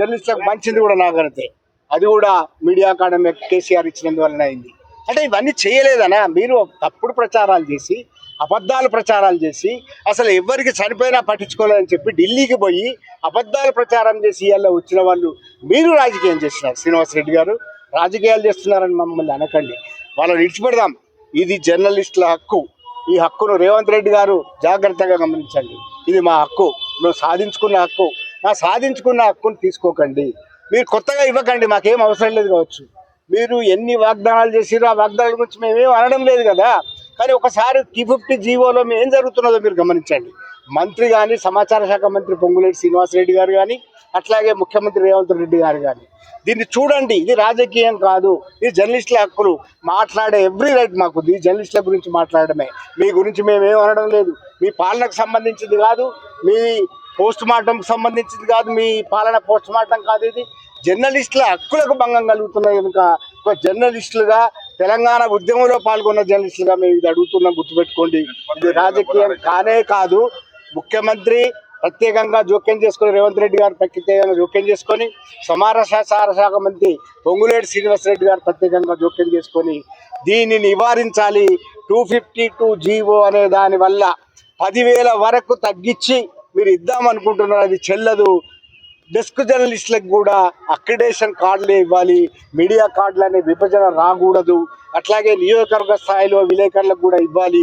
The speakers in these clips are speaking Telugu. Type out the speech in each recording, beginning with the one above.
జర్నలిస్టులకు మంచిది కూడా నాగరితే అది కూడా మీడియా అకాడమీ కేసీఆర్ ఇచ్చినందువలన అయింది. అంటే ఇవన్నీ చేయలేదనా? మీరు తప్పుడు ప్రచారాలు చేసి అబద్ధాలు ప్రచారాలు చేసి అసలు ఎవరికి చనిపోయినా పట్టించుకోలేదని చెప్పి ఢిల్లీకి పోయి అబద్ధాలు ప్రచారం చేసి ఇవాళ వచ్చిన వాళ్ళు మీరు రాజకీయం చేస్తున్నారు. శ్రీనివాస్ రెడ్డి గారు రాజకీయాలు చేస్తున్నారని మమ్మల్ని అనకండి. వాళ్ళని విడిచిపెడదాం. ఇది జర్నలిస్టుల హక్కు. ఈ హక్కును రేవంత్ రెడ్డి గారు జాగ్రత్తగా గమనించండి. ఇది మా హక్కు. మేము సాధించుకున్న హక్కు. మా సాధించుకున్న హక్కును తీసుకోకండి. మీరు కొత్తగా ఇవ్వకండి మాకేం అవసరం లేదు కావచ్చు. మీరు ఎన్ని వాగ్దానాలు చేసిరో ఆ వాగ్దానాల గురించి మేమేం అనడం లేదు కదా. కానీ ఒకసారి టీ ఫిఫ్టీ జీవోలో ఏం జరుగుతున్నదో మీరు గమనించండి. మంత్రి కానీ సమాచార శాఖ మంత్రి పొంగులేటి శ్రీనివాసరెడ్డి గారు కానీ అట్లాగే ముఖ్యమంత్రి రేవంత్ రెడ్డి గారు కానీ దీన్ని చూడండి ఇది రాజకీయం కాదు. ఇది జర్నలిస్టుల హక్కులు మాట్లాడే ఎవ్రీ రైట్ మాకు ఈ జర్నలిస్టుల గురించి మాట్లాడడమే. మీ గురించి మేమేం అనడం లేదు. మీ పాలనకు సంబంధించింది కాదు. మీ పోస్ట్ మార్టం సంబంధించింది కాదు మీ పాలన పోస్ట్ మార్టం కాదు ఇది. జర్నలిస్టుల హక్కులకు భంగం కలుగుతున్నాయి కనుక ఒక జర్నలిస్టులుగా తెలంగాణ ఉద్యమంలో పాల్గొన్న జర్నలిస్టులుగా మేము ఇది అడుగుతున్నాం గుర్తుపెట్టుకోండి. ఇది రాజకీయం కానే కాదు. ముఖ్యమంత్రి ప్రత్యేకంగా జోక్యం చేసుకొని రేవంత్ రెడ్డి గారు ప్రత్యేకంగా జోక్యం చేసుకొని సమాచార శాఖ మంత్రి పొంగులేటి శ్రీనివాసరెడ్డి గారు ప్రత్యేకంగా జోక్యం చేసుకొని దీన్ని నివారించాలి. టూ ఫిఫ్టీ టూ జీవో అనే దాని వల్ల పదివేల వరకు తగ్గించి మీరు ఇద్దామనుకుంటున్నారు అది చెల్లదు. డెస్క్ జర్నలిస్టులకు కూడా అక్రిడేషన్ కార్డులే ఇవ్వాలి. మీడియా కార్డులు అనే విభజన రాకూడదు. అట్లాగే నియోజకవర్గ స్థాయిలో విలేకరులకు కూడా ఇవ్వాలి.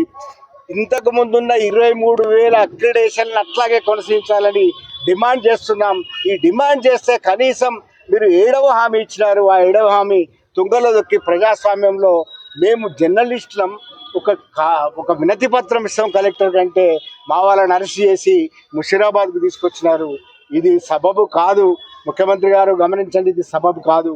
ఇంతకు ముందున్న ఇరవై మూడు వేల అక్రిడేషన్లు అట్లాగే కొనసాగించాలని డిమాండ్ చేస్తున్నాం. ఈ డిమాండ్ చేస్తే కనీసం మీరు ఏడవ హామీ ఇచ్చినారు. ఆ ఏడవ హామీ తుంగలో దొక్కి ప్రజాస్వామ్యంలో మేము జర్నలిస్టులం ఒక కా ఒక వినతి పత్రం ఇస్తాం కలెక్టర్ కంటే మా వాళ్ళని అరెస్ట్ చేసి ముషీరాబాద్కు తీసుకొచ్చినారు. ఇది సబబు కాదు. ముఖ్యమంత్రి గారు గమనించండి ఇది సబబు కాదు.